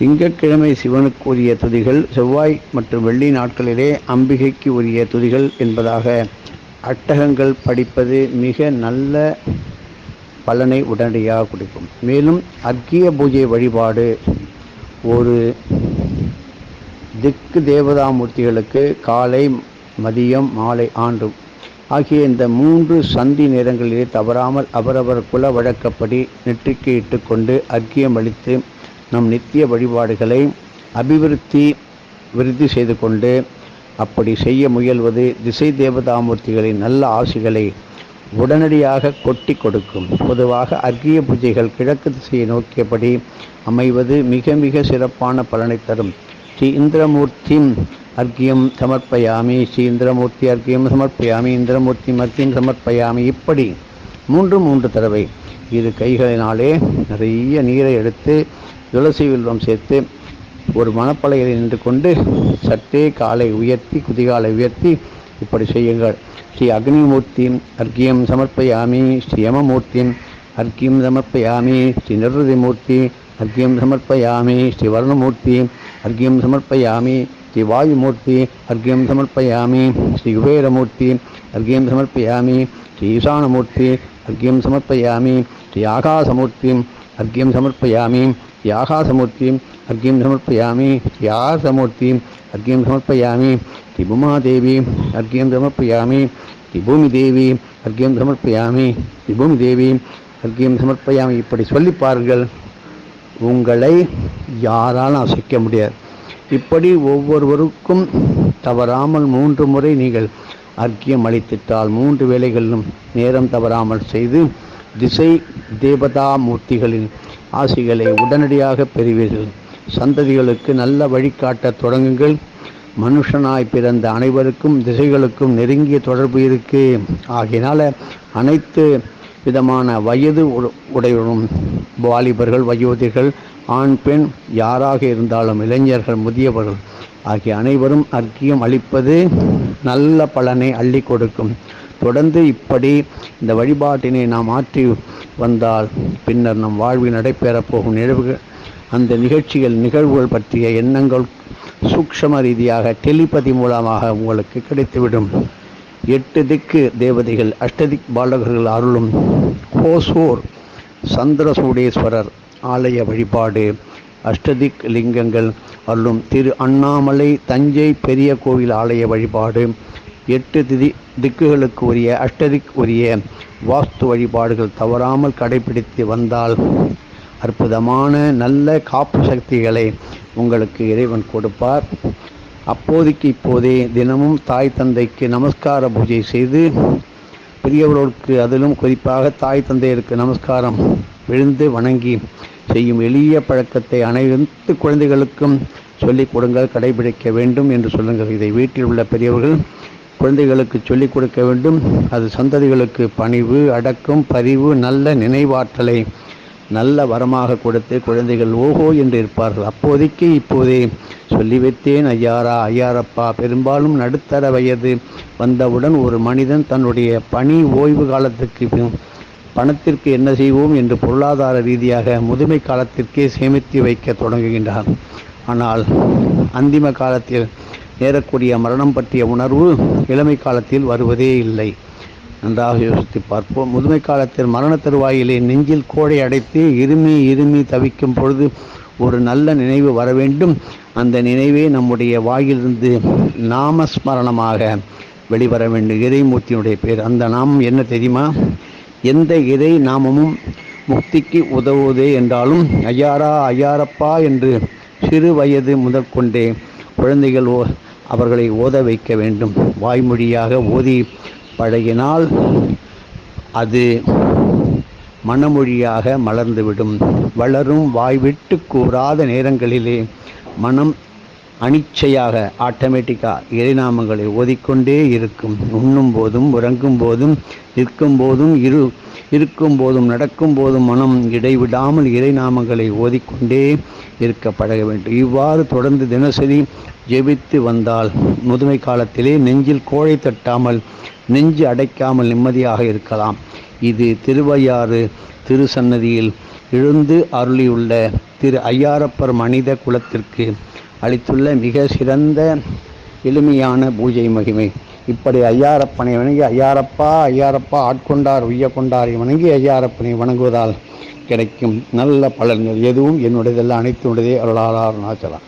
திங்கட்கிழமை சிவனுக்கு உரிய துதிகள் செவ்வாய் மற்றும் வெள்ளி நாட்களிலே அம்பிகைக்கு உரிய துதிகள் என்பதாக அட்டகங்கள் படிப்பது மிக நல்ல பலனை உடனடியாக கொடுக்கும். மேலும் அர்க்கிய பூஜை வழிபாடு ஒரு திக்கு தேவதாமூர்த்திகளுக்கு காலை மதியம் மாலை ஆண்டு ஆகிய இந்த மூன்று சந்தி நேரங்களிலே தவறாமல் அவரவர் குல வழக்கப்படி நெற்றிக்கு இட்டுக்கொண்டு அர்க்கியம் அளித்து நம் நித்திய வழிபாடுகளை அபிவிருத்தி விருத்தி செய்து கொண்டு அப்படி செய்ய முயல்வது திசை தேவதாமூர்த்திகளின் நல்ல ஆசிகளை உடனடியாக கொட்டி கொடுக்கும். பொதுவாக அர்க்கிய பூஜைகள் கிழக்கு திசையை நோக்கியபடி அமைவது மிக மிக சிறப்பான பலனை தரும். ஸ்ரீ இந்திரமூர்த்தி அர்க்கியம் சமர்ப்பயாமி ஸ்ரீ இந்திரமூர்த்தி அர்க்கியம் சமர்ப்பயாமி இந்திரமூர்த்தி அர்க்கியம் சமர்ப்பயாமி இப்படி மூன்று மூன்று தடவை இரு கைகளினாலே நிறைய நீரை எடுத்து துளசி வில்வம் சேர்த்து ஒரு மணப்பலையில் நின்று கொண்டு சற்றே காலை உயர்த்தி குதிகாலை உயர்த்தி இப்படி செய்யுங்கள். ஸ்ரீ அக்னிமூர்த்தி அர்க்கியம் சமர்ப்பயாமி ஸ்ரீ யமமூர்த்தியும் அர்க்கியம் சமர்ப்பயாமி ஸ்ரீ நிருதிமூர்த்தி அர்க்கியம் சமர்ப்பயாமி ஸ்ரீ வர்ணமூர்த்தி அர்க்கியம் சமர்ப்பயாமி ஸ்ரீ வாயுமூர்த்தி அர்க்கியம் சமர்ப்பயாமி ஸ்ரீ குபேரமூர்த்தி அர்க்கியம் சமர்ப்பயாமி ஸ்ரீ ஈசானமூர்த்தி அர்க்கியம் சமர்ப்பயாமி ஸ்ரீ ஆகாசமூர்த்தி அர்க்கியம் சமர்ப்பயாமி யாகா ஆகாசமூர்த்தி அர்க்கியம் சமர்ப்பயாமி ஸ்ரீ ஆகாசமூர்த்தி அர்க்கியம் சமர்ப்பயாமி திபுமா தேவி அர்க்கியம் சமர்ப்பயாமி திபூமி தேவி அர்க்கியம் சமர்ப்பயாமி திபூமி தேவி அர்க்கியம் சமர்ப்பயாமி. இப்படி சொல்லிப்பார்கள் உங்களை யாராலும் அசைக்க முடியாது. இப்படி ஒவ்வொருவருக்கும் தவறாமல் மூன்று முறை நீங்கள் அர்க்கியம் அளித்திட்டால் மூன்று வேளைகளிலும் நேரம் தவறாமல் செய்து திசை தேவதா மூர்த்திகளின் ஆசிகளை உடனடியாக பெறுவீர்கள். சந்ததிகளுக்கு நல்ல வழிகாட்ட தொடங்குங்கள். மனுஷனாய் பிறந்த அனைவருக்கும் திசைகளுக்கும் நெருங்கிய தொடர்பு இருக்கு. ஆகையினால் அனைத்து விதமான வயது உடையவரும் வாலிபர்கள் வயோதிகள் ஆண் பெண் யாராக இருந்தாலும் இளைஞர்கள் முதியவர்கள் ஆகிய அனைவரும் அர்க்கியம் அளிப்பது நல்ல பலனை அள்ளி கொடுக்கும். தொடர்ந்து இப்படி இந்த வழிபாட்டினை நாம் ஆற்றி வந்தால் பின்னர் நம் வாழ்வில் நடைபெறப் போகும் நிகழ்வுகள் அந்த நிகழ்ச்சிகள் நிகழ்வுகள் பற்றிய எண்ணங்கள் சூக்ஷம ரீதியாக டெலிபதி மூலமாக உங்களுக்கு கிடைத்துவிடும். எட்டு திக்கு தேவதைகள் அஷ்டதிக் பாலகர்கள் அருளும் கோசூர் சந்திரசூடேஸ்வரர் ஆலய வழிபாடு அஷ்டதிக் லிங்கங்கள் அருளும். திரு அண்ணாமலை தஞ்சை பெரிய கோவில் ஆலய வழிபாடு எட்டு திதி திக்குகளுக்கு உரிய அஷ்டதிக் உரிய வாஸ்து வழிபாடுகள் தவறாமல் கடைபிடித்து வந்தால் அற்புதமான நல்ல காப்பு சக்திகளை உங்களுக்கு இறைவன் கொடுப்பார். அப்போதைக்கு இப்போதே தினமும் தாய் தந்தைக்கு நமஸ்கார பூஜை செய்து பெரியவர்களுக்கு அதிலும் குறிப்பாக தாய் தந்தையருக்கு நமஸ்காரம் விழுந்து வணங்கி செய்யும் எளிய பழக்கத்தை அனைத்து குழந்தைகளுக்கும் சொல்லிக் கொடுங்கள் கடைபிடிக்க வேண்டும் என்று சொல்லுங்கள். இதை வீட்டில் உள்ள பெரியவர்கள் குழந்தைகளுக்கு சொல்லிக் கொடுக்க வேண்டும். அது சந்ததிகளுக்கு பணிவு அடக்கம் பரிவு நல்ல நினைவாற்றலை நல்ல வரமாக கொடுத்து குழந்தைகள் ஓஹோ என்று இருப்பார்கள். அப்போதைக்கு இப்போதே சொல்லி வைத்தேன் ஐயாரா ஐயாரப்பா பெரும்பாலும் நடுத்தர வயது வந்தவுடன் ஒரு மனிதன் தன்னுடைய பணி ஓய்வு காலத்துக்கு பணத்திற்கு என்ன செய்வோம் என்று பொருளாதார ரீதியாக முதுமை காலத்திற்கே சேமித்து வைக்க தொடங்குகின்றார் ஆனால் அந்திம காலத்தில் நேரக்கூடிய மரணம் பற்றிய உணர்வு இளமை காலத்தில் வருவதே இல்லை. நன்றாக யோசித்து பார்ப்போம். முதுமை காலத்தில் மரண தருவாயிலே நெஞ்சில் கோடை அடைத்து இருமி இருமி தவிக்கும் பொழுது ஒரு நல்ல நினைவு வர வேண்டும். அந்த நினைவே நம்முடைய வாயிலிருந்து நாமஸ்மரணமாக வெளிவர வேண்டும். இறைமூர்த்தியினுடைய பேர் அந்த நாமம் என்ன தெரியுமா? எந்த இறை நாமமும் முக்திக்கு உதவுவதே என்றாலும் ஐயாரா ஐயாரப்பா என்று சிறு வயது முதற்கொண்டே குழந்தைகள் ஓ அவர்களை ஓத வைக்க வேண்டும். வாய்மொழியாக ஓதி பழகினால் அது மனமொழியாக மலர்ந்துவிடும். வளரும் வாய்விட்டு கூறாத நேரங்களிலே மனம் அனிச்சையாக ஆட்டோமேட்டிக்காக இறைநாமங்களை ஓதிக்கொண்டே இருக்கும். உண்ணும் போதும் உறங்கும் போதும் நிற்கும் போதும் இரு இருக்கும் போதும் நடக்கும் போதும் மனம் இடைவிடாமல் இறைநாமங்களை ஓதிக்கொண்டே இருக்க பழக வேண்டும். இவ்வாறு தொடர்ந்து தினசரி ஜெபித்து வந்தால் முதுமை காலத்திலே நெஞ்சில் கோழை தட்டாமல் நெஞ்சு அடைக்காமல் நிம்மதியாக இருக்கலாம். இது திருவையாறு திருசன்னதியில் எழுந்து அருளியுள்ள திரு ஐயாரப்பர் மனித குலத்திற்கு அளித்துள்ள மிக சிறந்த எளிமையான பூஜை மகிமை. இப்படி ஐயாரப்பனை வணங்கி ஐயாரப்பா ஐயாரப்பா ஆட்கொண்டார் உய்ய கொண்டாரை வணங்கி ஐயாரப்பனை வணங்குவதால் கிடைக்கும் நல்ல பலன்கள் எதுவும் என்னுடையதெல்லாம் அனைத்துடையதே அருளாளர் நாச்சலாம்